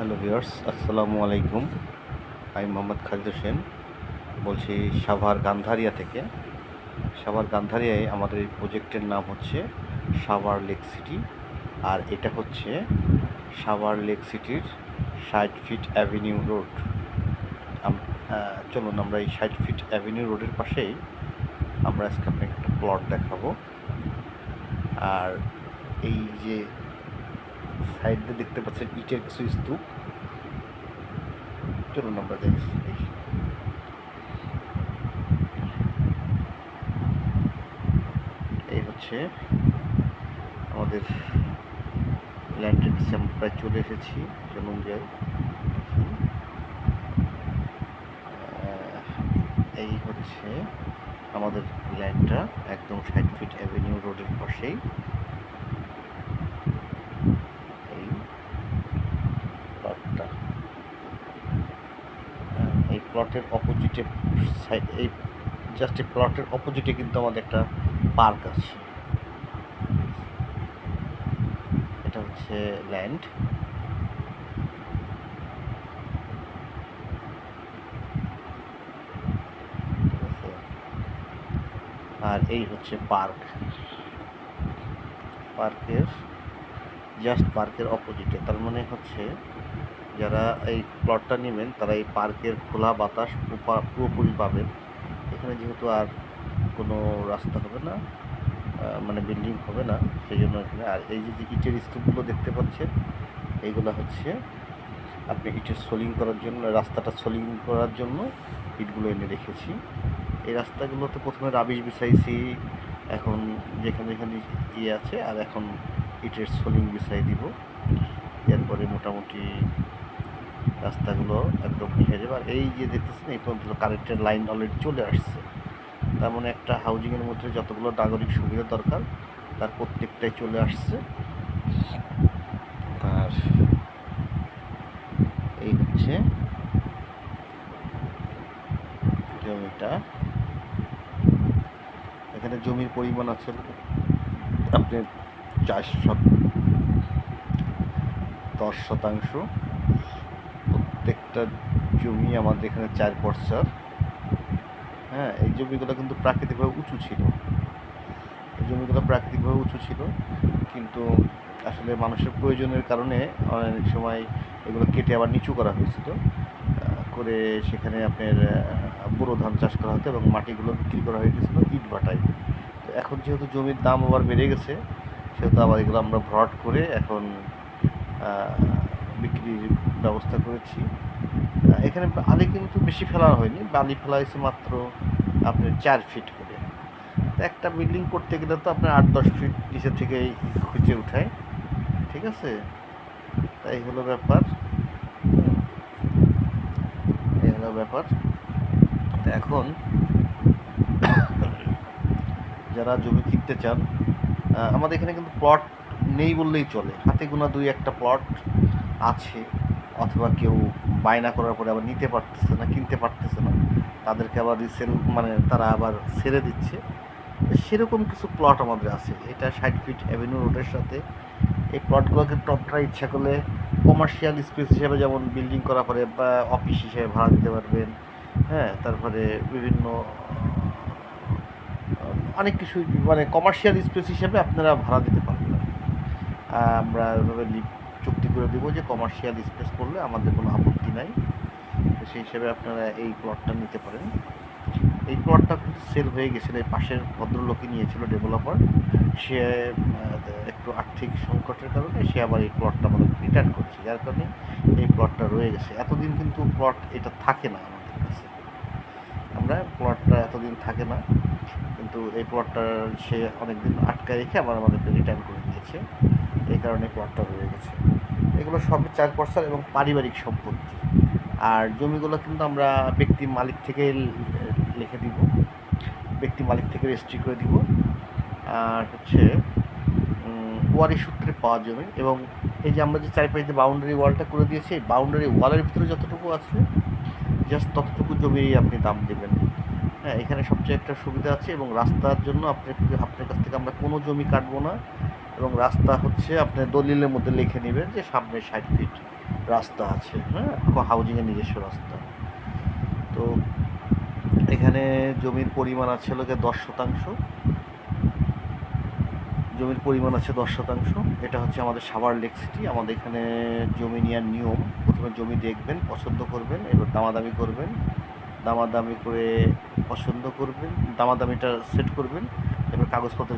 Hello viewers, আসসালামু আলাইকুম। আমি মোহাম্মদ খালিদ হোসেন, বলছি সাভার গান্ধারিয়া থেকে। সাভার গান্ধারিয়ায় আমাদের এই প্রজেক্টের নাম হচ্ছে সাভার লেক সিটি, আর এটা হচ্ছে সাভার লেক সিটির ষাট ফিট অ্যাভিনিউ রোড। চলুন আমরা এই ষাট ফিট অ্যাভিনিউ রোডের পাশেই আমরা আজকে আপনাকে একটা প্লট দেখাবো। আর এই যে সাইড দিয়ে দেখতে পাচ্ছেন ইটের কিছু স্তূপ। চলুন আমরা দেখি। এই হচ্ছে আমাদের ল্যান্ডের কাছে আমরা প্রায় চলে এসেছি চলুন যাই এই হচ্ছে আমাদের ল্যান্ডটা একদম ষাট ফিট অ্যাভিনিউ রোডের পাশেই এই প্লটটা হ্যাঁ, এই প্লটের অপোজিটে সাইড এই জাস্ট এই প্লটের অপোজিটে কিন্তু আমাদের একটা পার্ক আছে। এটা হচ্ছে ল্যান্ড। আর এই হচ্ছে পার্ক। পার্কের জাস্ট পার্কের অপোজিটে, তার মানে হচ্ছে যারা এই প্লটটা নেবেন, তারা এই পার্কের খোলা বাতাস পুরোপুরি পাবেন। এখানে যেহেতু আর কোনো রাস্তা হবে না মানে বিল্ডিং হবে না সেই জন্য এখানে আর এই যে ইটের স্তূপগুলো দেখতে পাচ্ছেন এইগুলো হচ্ছে আপনি ইটের সোলিং করার জন্য, রাস্তাটা সোলিং করার জন্য ইটগুলো এনে রেখেছি। এই রাস্তাগুলোতে প্রথমে রাবিশ বিছাইছি, এখন যেখানে যেখানে ইয়ে আছে, আর এখন ইটের সোলিং বিছাই দিব। এরপরে মোটামুটি রাস্তাগুলো একদম হয়ে যাবে। আর এই যে দেখতেছেন, এই পর্যন্ত কারেন্টের লাইন অলরেডি চলে আসছে। তার মানে একটা হাউজিংয়ের মধ্যে যতগুলো নাগরিক সুবিধা দরকার, তার প্রত্যেকটাই চলে আসছে। আর এই হচ্ছে জমিটা। এখানে জমির পরিমাণ আছে আপনার চার শত দশ শতাংশ। প্রত্যেকটা জমি আমাদের এখানে চার পর্সার হ্যাঁ এই জমিগুলো কিন্তু প্রাকৃতিকভাবে উঁচু ছিল। এই জমিগুলো প্রাকৃতিকভাবে উঁচু ছিল, কিন্তু আসলে মানুষের প্রয়োজনের কারণে অনেক সময় এগুলো কেটে আবার নিচু করা হয়েছিল করে সেখানে আপনার বোরো ধান চাষ করা হতো এবং মাটিগুলো বিক্রি করা হয়ে গেছিল ইট ভাটায়। তো এখন যেহেতু জমির দাম আবার বেড়ে গেছে, সেহেতু আবার এগুলো আমরা ভরাট করে এখন বিক্রির ব্যবস্থা করেছি। এখানে বালি কিন্তু বেশি ফেলা হয়নি। বালি ফেলা হয়েছে মাত্র আপনার চার ফিট করে। একটা বিল্ডিং করতে গেলে তো আপনার আট, দশ ফিট নিচে থেকেই খুঁজে উঠায়। ঠিক আছে? তাই হলো ব্যাপার। এই হলো ব্যাপার। এখন যারা জমি কিনতে চান আমাদের এখানে কিন্তু প্লট নেই বললেই চলে। হাতে গোনা দুই একটা প্লট আছে, অথবা কেউ বায়না করার পরে আবার নিতে পারতেছে না, কিনতে পারতেছে না। তাদেরকে আবার রিসেল মানে তারা আবার ছেড়ে দিচ্ছে। সেরকম কিছু প্লট আমাদের আছে। এটা ষাট ফিট অ্যাভিনিউ রোডের সাথে। এই প্লটগুলোকে আপনারা ইচ্ছা করলে কমার্শিয়াল স্পেস হিসেবে যেমন বিল্ডিং করা পরে বা অফিস হিসেবে ভাড়া দিতে পারবেন। হ্যাঁ তারপরে বিভিন্ন অনেক কিছু মানে কমার্শিয়াল স্পেস হিসেবে আপনারা ভাড়া দিতে পারবেন। আমরা চুক্তি করে দেবো যে কমার্শিয়াল স্পেস করলে আমাদের কোনো আপত্তি নাই। তো সেই হিসেবে আপনারা এই প্লটটা নিতে পারেন। এই প্লটটা কিন্তু সেল হয়ে গেছিল, এই পাশের ভদ্রলোকই নিয়েছিল ডেভেলপার সে একটু আর্থিক সংকটের কারণে সে আবার এই প্লটটা আমাদের রিটার্ন করছে। যার কারণে এই প্লটটা রয়ে গেছে। এতদিন কিন্তু প্লট এটা থাকে না আমাদের কাছে। আমরা প্লটটা এতদিন থাকে না। কিন্তু এই প্লটটা সে অনেকদিন আটকায় রেখে আবার আমাদেরকে রিটার্ন করে দিয়েছে। এই কারণে প্লটটা রয়ে গেছে। এগুলো সব চার পর্সার এবং পারিবারিক সম্পত্তি। আর জমিগুলো কিন্তু আমরা ব্যক্তি মালিক থেকে লিখে দিব। ব্যক্তি মালিক থেকে রেজিস্ট্রি করে দিব। আর হচ্ছে ওয়ারি সূত্রে পাওয়া জমি এবং এই যে আমরা যে চারিপাশে বাউন্ডারি ওয়ালটা করে দিয়েছি, এই বাউন্ডারি ওয়ালের ভিতরে যতটুকু আছে জাস্ট ততটুকু জমিরই আপনি দাম দেবেন। হ্যাঁ এখানে সবচেয়ে একটা সুবিধা আছে এবং রাস্তার জন্য আপনার আপনার কাছ থেকে আমরা কোনো জমি কাটবো না এবং রাস্তা হচ্ছে আপনি দলিলের মধ্যে লিখে নেবেন যে সামনে ষাট ফিট রাস্তা আছে হ্যাঁ? হাউজিংয়ের নিজস্ব রাস্তা। তো এখানে জমির পরিমাণ আছে লোকে দশ শতাংশ। জমির পরিমাণ আছে দশ শতাংশ। এটা হচ্ছে আমাদের সাভার লেক সিটি। আমাদের এখানে জমি নেওয়ার নিয়ম, প্রথমে জমি দেখবেন, পছন্দ করবেন, এবার দামাদামি করবেন। দামাদামি করে পছন্দ করবেন, দামাদামিটা সেট করবেন, এবার কাগজপত্র